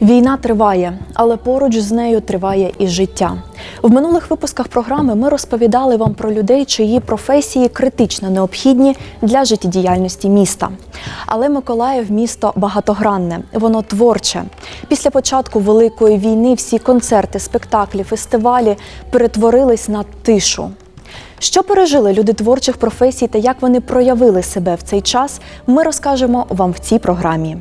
Війна триває, але поруч з нею триває і життя. В минулих випусках програми ми розповідали вам про людей, чиї професії критично необхідні для життєдіяльності міста. Але Миколаїв місто багатогранне, воно творче. Після початку великої війни всі концерти, спектаклі, фестивалі перетворились на тишу. Що пережили люди творчих професій та як вони проявили себе в цей час, ми розкажемо вам в цій програмі.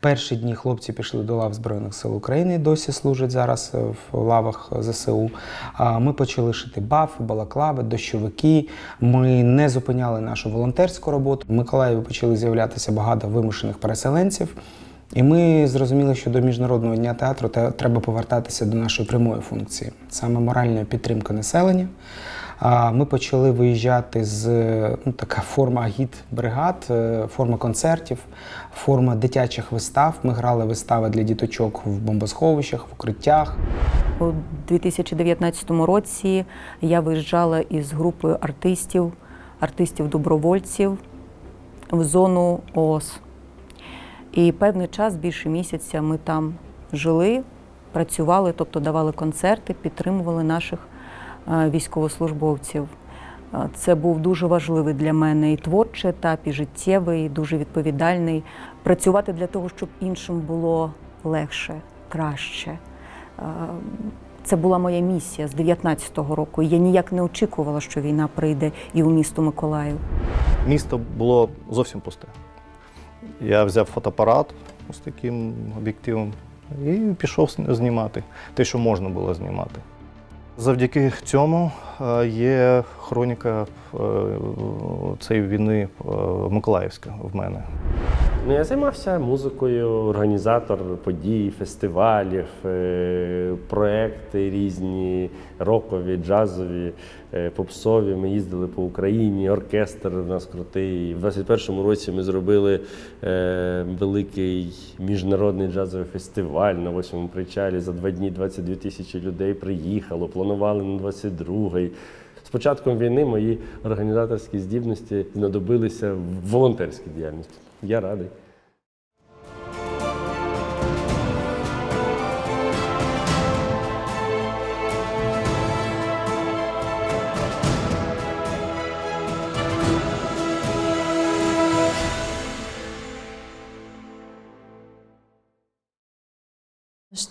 Перші дні хлопці пішли до лав Збройних сил України, досі служать зараз е, в лавах ЗСУ. А Ми почали шити бафи, балаклави, дощовики. Ми не зупиняли нашу волонтерську роботу. В Миколаєві почали з'являтися багато вимушених переселенців. І ми зрозуміли, що до міжнародного дня театру треба повертатися до нашої прямої функції, саме моральної підтримки населення. Ми почали виїжджати з ну, така форма агіт бригад, е, форма концертів, форма дитячих вистав. Ми грали вистави для діточок в бомбосховищах, в укриттях. У 2019 році я виїжджала із групою артистів, артистів-добровольців в зону ООС. І певний час, більше місяця, ми там жили, працювали, тобто давали концерти, підтримували наших військовослужбовців. Е, Це був дуже важливий для мене і творчий етап, і життєвий, і дуже відповідальний. Працювати для того, щоб іншим було легше, краще. Е, Це була моя місія з 19-го року. Я ніяк не очікувала, що війна прийде і у місто Миколаїв. Місто було зовсім пусте. Я взяв фотоапарат з таким об'єктивом і пішов знімати те, що можна було знімати. Завдяки цьому є хроніка е, цієї війни е, Миколаївська в мене. Ну, я займався музикою, організатор подій, фестивалів, е, проекти різні, рокові, джазові, попсові. Ми їздили по Україні, оркестр у нас крутий. В 21-му році ми зробили великий міжнародний джазовий фестиваль на восьмому причалі. За два дні 22 тисячі людей приїхало, планували на 22-й. З початком війни мої організаторські здібності знадобилися в волонтерській діяльності. Я радий.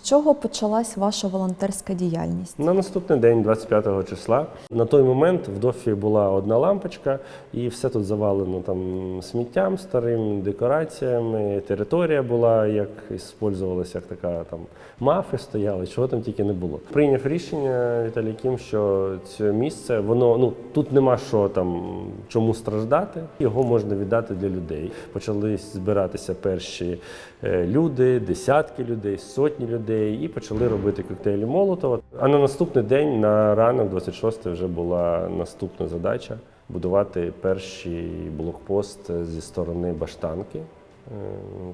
Чого почалась ваша волонтерська діяльність? На наступний день, 25 числа, на той момент в дофі була одна лампочка, і все тут завалено там сміттям старим, декораціями. Територія була як іспользувалася, як така там мафи стояли, чого там тільки не було. Прийняв рішення Віталій Кім, що це місце, воно ну тут нема що там чому страждати. Його можна віддати для людей. Почали збиратися перші е, люди, десятки людей, сотні людей, і почали робити коктейлі Молотова. А на наступний день, на ранок, 26 вже була наступна задача будувати перший блокпост зі сторони Баштанки. Е,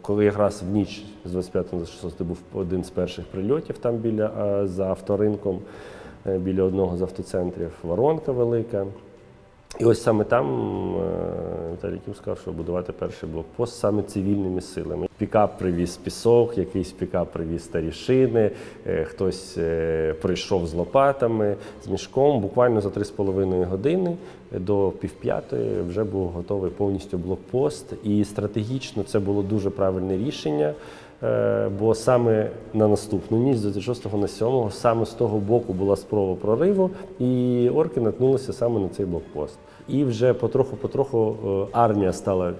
Коли якраз в ніч з 25 на 26 був один з перших прильотів там біля за авторинком, е, біля одного з автоцентрів, воронка велика. І ось саме там е, Віталій Кім сказав, що будувати перший блокпост саме цивільними силами. Пікап привіз пісок, якийсь пікап привіз старі шини, е, хтось е, прийшов з лопатами, з мішком. Буквально за 3,5 години до півп'ятої вже був готовий повністю блокпост. І стратегічно це було дуже правильне рішення. Е, Бо саме на наступну ніч, з 26 на 7, саме з того боку була спроба прориву, і орки наткнулися саме на цей блокпост. І вже потроху-потроху е, армія стала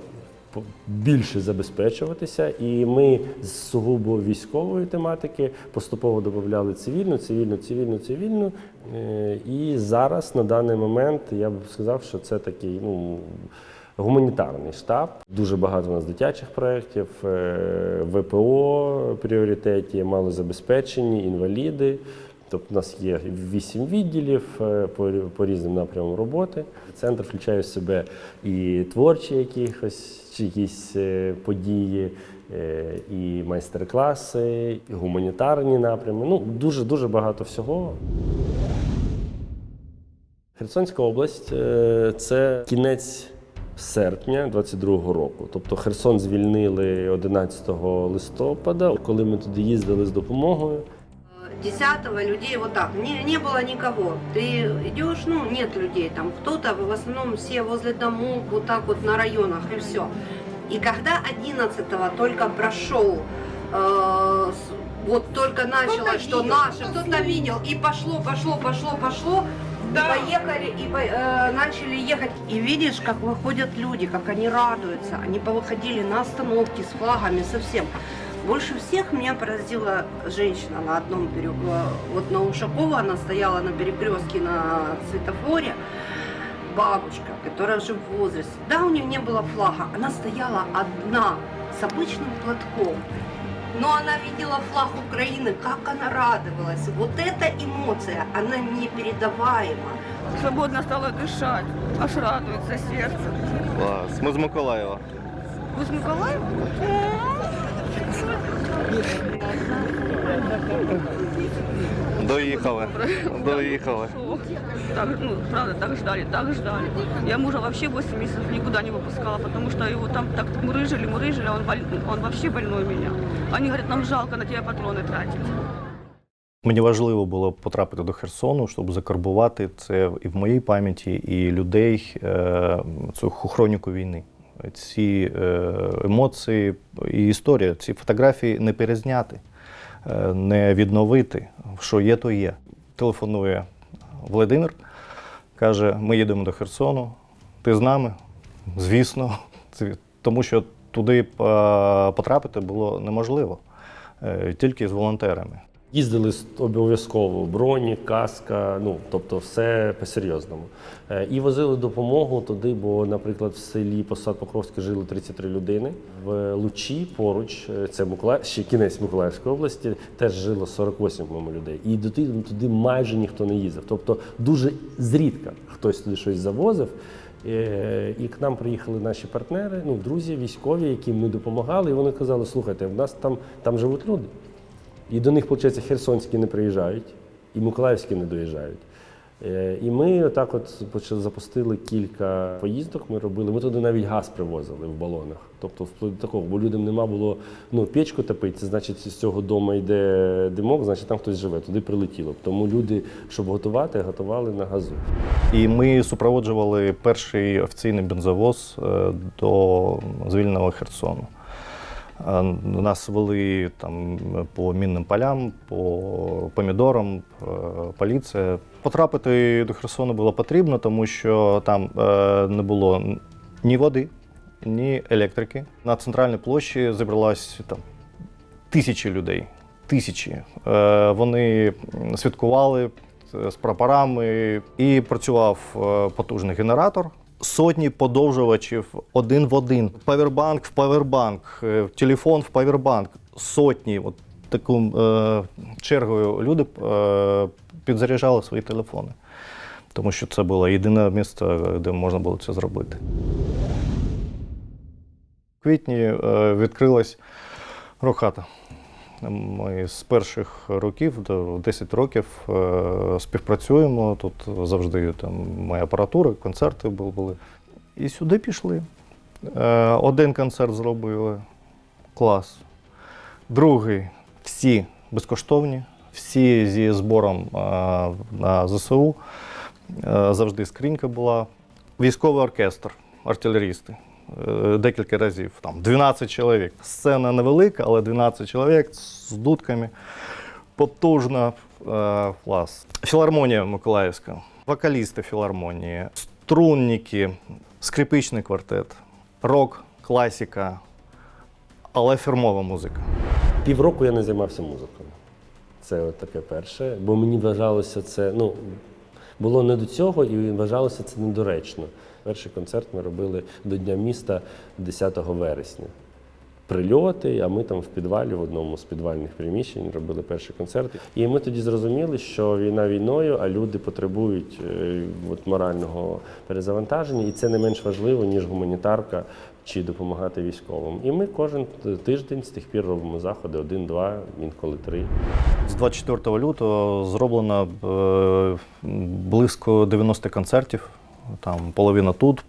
більше забезпечуватися, і ми з сугубо військової тематики поступово додавали цивільну, цивільну, цивільну, цивільну. Е, І зараз на даний момент я б сказав, що це такий ну. Гуманітарний штаб, дуже багато у нас дитячих проєктів, е, ВПО пріоритеті, малозабезпечені, інваліди. Тобто у нас є вісім відділів е, по, по різним напрямам роботи. Центр включає в себе і творчі якихось чи якісь е, події, і майстер-класи, і гуманітарні напрями. Ну, дуже дуже багато всього. Херсонська область це кінець серпня 22-го року. Тобто Херсон звільнили 11 листопада, коли ми туди їздили з допомогою. Десятого людей вот так, не, не было никого. Ты идешь, ну, нет людей там. Кто-то, в основном все возле домов, вот так вот на районах и все. И когда 11-го только прошел, э, с- вот только началось, что наши, кто-то видел, и пошло, пошло, пошло, пошло, и поехали, и по- э, начали ехать. И видишь, как выходят люди, как они радуются. Они повыходили на остановке с флагами, совсем. Больше всех меня поразила женщина на одном берегу. Вот на Ушакова она стояла на перекрестке на светофоре. Бабушка, которая уже в возрасте. Да, у нее не было флага. Она стояла одна с обычным платком. Но она видела флаг Украины, как она радовалась. Вот эта эмоция, она непередаваема. Свободно стало дышать, аж радуется сердце. Клас. Ми з Миколаєва. Вы с Николаем? Доїхали. Доїхали. Так, ну, правда, так ждали, так ждали. Я мужа вообще 8 месяцев никуда не выпускала, потому что его там так мурыжили, мурыжили, а он, боль- он вообще больной у меня. Они говорят, нам жалко на тебя патроны тратить. Мені важливо було потрапити до Херсону, щоб закарбувати це і в моїй пам'яті, і людей е, цю хроніку війни. Ці е, емоції і історія, ці фотографії не перезняти, е, не відновити. Що є, то є. Телефонує Володимир, каже: ми їдемо до Херсону. Ти з нами? Звісно, тому що туди е, потрапити було неможливо, тільки з волонтерами. Їздили обов'язково броні, каска, ну тобто все по-серйозному. Е, І возили допомогу туди, бо, наприклад, в селі Посад Покровське жило 33 людини. В Лучі поруч, е, це Миколаїв, ще кінець Миколаївської області, теж жило 48 по-моєму, людей. І туди, туди майже ніхто не їздив. Тобто дуже зрідка хтось туди щось завозив. Е, І к нам приїхали наші партнери, ну друзі, військові, яким ми допомагали. І вони казали: слухайте, в нас там, там живуть люди. І до них, виходить, херсонські не приїжджають, і миколаївські не доїжджають. Е, І ми отак от почали запустили кілька поїздок. Ми робили. Ми туди навіть газ привозили в балонах. Тобто, вплоть до такого, бо людям нема було ну, печку топити, це значить, з цього дому йде димок, значить там хтось живе, туди прилетіло. Тому люди, щоб готувати, готували на газу. І ми супроводжували перший офіційний бензовоз е, до звільненого Херсону. Нас вели там по мінним полям, по помідорам, поліція. Потрапити до Херсону було потрібно, тому що там е, не було ні води, ні електрики. На центральній площі зібралось там тисячі людей. Тисячі. Е, Вони святкували е, з прапорами і працював потужний генератор. Сотні подовжувачів один в один. Павербанк в павербанк, е, телефон в павербанк. Сотні. От таку е, чергою люди е, підзаряджали свої телефони. Тому що це було єдине місце, де можна було це зробити. В квітні е, відкрилась роката. Ми з перших років до 10 років е, співпрацюємо. Тут завжди там моя апаратура, концерти були. І сюди пішли. Е, Один концерт зробили. Клас. Другий всі безкоштовні, всі зі збором е, на ЗСУ. Завжди скринька була. Військовий оркестр, артилерісти. Е, Декілька разів, там 12 чоловік. Сцена невелика, але 12 чоловік з дудками. Потужна е, клас. Філармонія Миколаївська, вокалісти філармонії, струнники, скрипичний квартет, рок, класика, але фірмова музика. Півроку я не займався музикою. Це от таке перше. Бо мені вважалося це, ну, було не до цього і вважалося це недоречно. Перший концерт ми робили до Дня міста 10 вересня. Прильоти, а ми там в підвалі, в одному з підвальних приміщень робили перший концерт. І ми тоді зрозуміли, що війна війною, а люди потребують е, от, морального перезавантаження, і це не менш важливо, ніж гуманітарка чи допомагати військовим. І ми кожен тиждень з тих пір робимо заходи один, два, інколи три. З 24 лютого зроблено е, близько 90 концертів Там половина тут,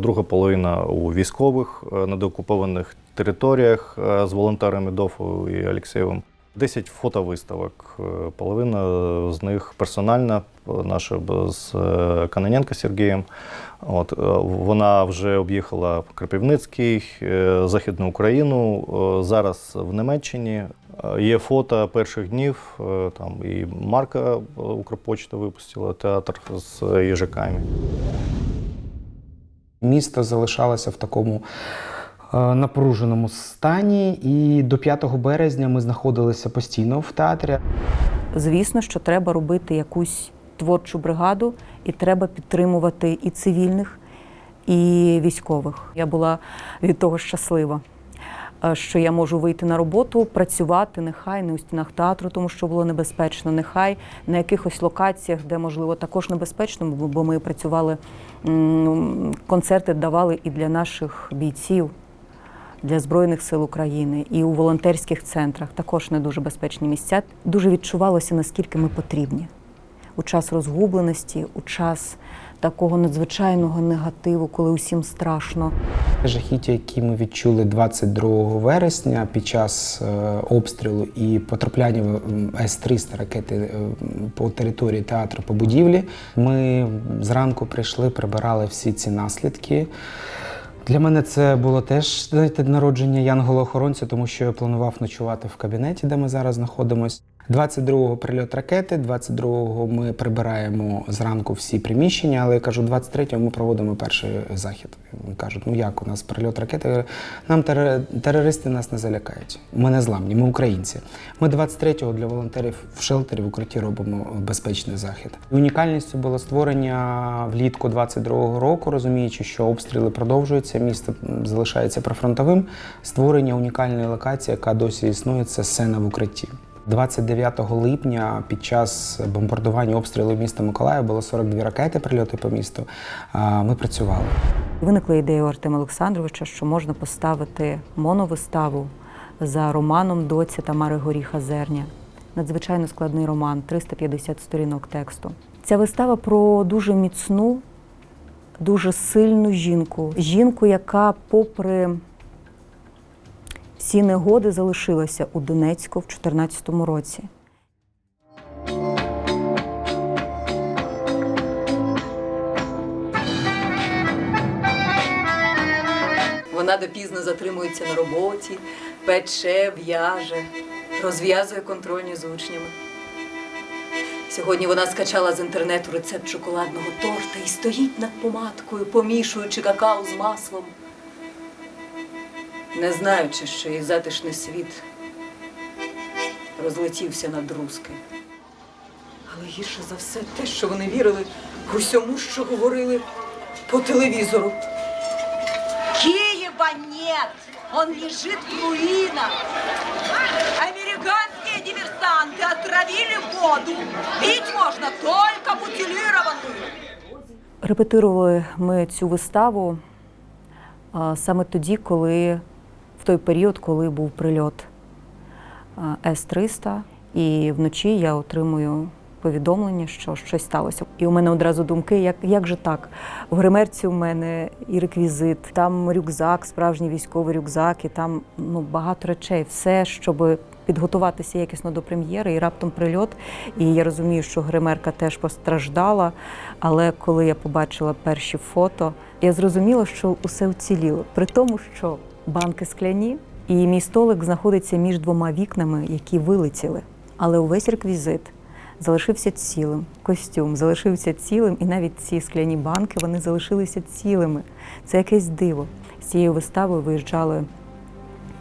друга половина у військових е, на деокупованих територіях е, з волонтерами Дофу і Алєксєєвим. 10 фотовиставок. Е, Половина з них персональна, наша з Каноненко Сергієм. От, вона вже об'їхала Кропивницький, Західну Україну, зараз в Німеччині. Е, Є фото перших днів. е, Там і Марка е, Укрпочта випустила театр з їжаками. Місто залишалося в такому напруженому стані, і до 5 березня ми знаходилися постійно в театрі. Звісно, що треба робити якусь творчу бригаду, і треба підтримувати і цивільних, і військових. Я була від того щаслива, що я можу вийти на роботу, працювати нехай не у стінах театру, тому що було небезпечно, нехай на якихось локаціях, де можливо також небезпечно, бо бо ми працювали концерти, давали і для наших бійців. Для Збройних сил України і у волонтерських центрах також не дуже безпечні місця. Дуже відчувалося, наскільки ми потрібні у час розгубленості, у час такого надзвичайного негативу, коли усім страшно. Жахіття, які ми відчули 22 вересня під час е, обстрілу і потрапляння С-300 ракети е, по території театру по будівлі. Ми зранку прийшли, прибирали всі ці наслідки. Для мене це було теж знаєте, народження янгола-охоронця, тому що я планував ночувати в кабінеті, де ми зараз знаходимося. 22-го прильот ракети, 22-го ми прибираємо зранку всі приміщення, але я кажу, 23-го ми проводимо перший захід. Кажуть, ну як у нас прильот ракети? Нам терор- терористи нас не залякають. Ми не зламні, ми українці. Ми 23-го для волонтерів в шелтері в укритті робимо безпечний захід. Унікальністю було створення влітку 22-го року, розуміючи, що обстріли продовжуються, місто залишається прифронтовим. Створення унікальної локації, яка досі існує, це сцена в укритті. 29 липня під час бомбардування обстрілу міста Миколаїв було 42 ракети прильоти по місту. Ми працювали. Виникла ідея у Артема Олександровича, що можна поставити моновиставу за романом доці Тамари Горіха Зерня. Надзвичайно складний роман, 350 сторінок тексту. Ця вистава про дуже міцну, дуже сильну жінку. Жінку, яка, попри всі негоди, залишилася у Донецьку в 2014 році. Вона допізно затримується на роботі, пече, в'яже, розв'язує контрольні з учнями. Сьогодні вона скачала з інтернету рецепт шоколадного торта і стоїть над помадкою, помішуючи какао з маслом, не знаючи, що її затишний світ розлетівся на друзки. Але гірше за все те, що вони вірили усьому, що говорили по телевізору. Киева нет! Он лежит в руинах! Американские диверсанты отравили воду! Пить можно только бутилированную! Репетирували ми цю виставу а, саме тоді, коли в той період, коли був прильот С-300, і вночі я отримую повідомлення, що щось сталося. І у мене одразу думки, як, як же так? В гримерці у мене і реквізит, там рюкзак, справжній військовий рюкзак, і там ну, багато речей, все, щоб підготуватися якісно до прем'єри, і раптом прильот. І я розумію, що гримерка теж постраждала. Але коли я побачила перші фото, я зрозуміла, що усе вціліло. При тому, що банки скляні, і мій столик знаходиться між двома вікнами, які вилетіли. Але увесь реквізит залишився цілим, костюм залишився цілим, і навіть ці скляні банки вони залишилися цілими. Це якесь диво. З цією виставою виїжджали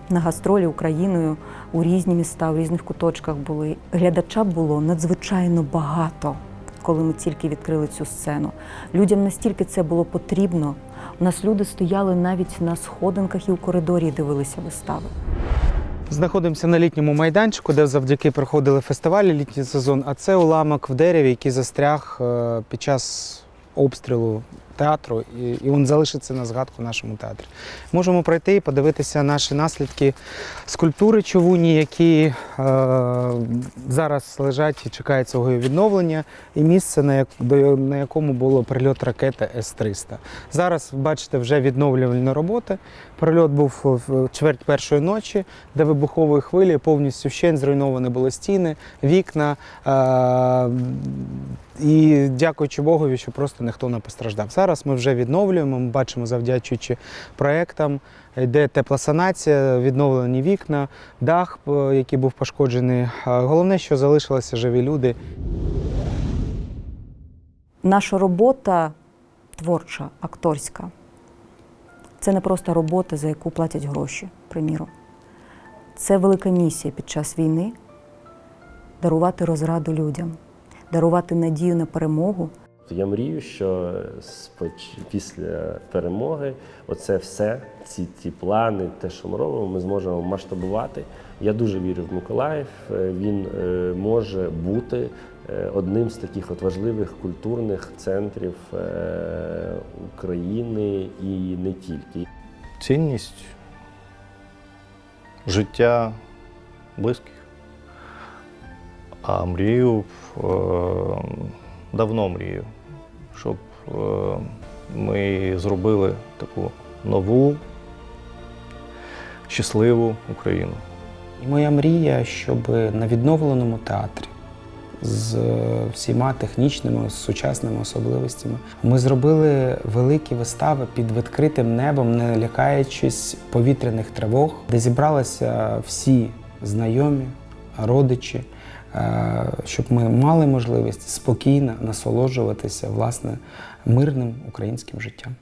на гастролі Україною у різні міста, у різних куточках були. Глядача було надзвичайно багато, коли ми тільки відкрили цю сцену. Людям настільки це було потрібно. Нас люди стояли навіть на сходинках і у коридорі дивилися вистави. Знаходимося на літньому майданчику, де завдяки проходили фестивалі літній сезон. А це уламок в дереві, який застряг е, під час обстрілу театру, і, і він залишиться на згадку в нашому театрі. Можемо пройти і подивитися наші наслідки скульптури човуні, які е, зараз лежать і чекають свого відновлення, і місце, на, як, на якому було прильот ракети С-300. Зараз, бачите, вже відновлювальні роботи. Прильот був в чверть першої ночі, де вибухової хвилі повністю вщент зруйновані були стіни, вікна. Е, і дякуючи Богові, що просто ніхто не постраждав. Зараз ми вже відновлюємо. Ми бачимо, завдячуючи проектам, йде теплосанація, відновлені вікна, дах, е, який був пошкоджений. Е, Головне, що залишилися живі люди. Наша робота творча, акторська. Це не просто робота, за яку платять гроші, приміром. Це велика місія під час війни дарувати розраду людям, дарувати надію на перемогу. Я мрію, що після перемоги оце все, ці, ці плани, те, що ми робимо, ми зможемо масштабувати. Я дуже вірю в Миколаїв. Е, Він е, може бути е, одним з таких от важливих культурних центрів України і не тільки. Цінність життя близьких. А мрію е, давно мрію, щоб е, ми зробили таку нову, щасливу Україну. І моя мрія, щоб на відновленому театрі з всіма технічними, сучасними особливостями ми зробили великі вистави під відкритим небом, не лякаючись повітряних тривог, де зібралися всі знайомі, родичі, е, щоб ми мали можливість спокійно насолоджуватися власне мирним українським життям.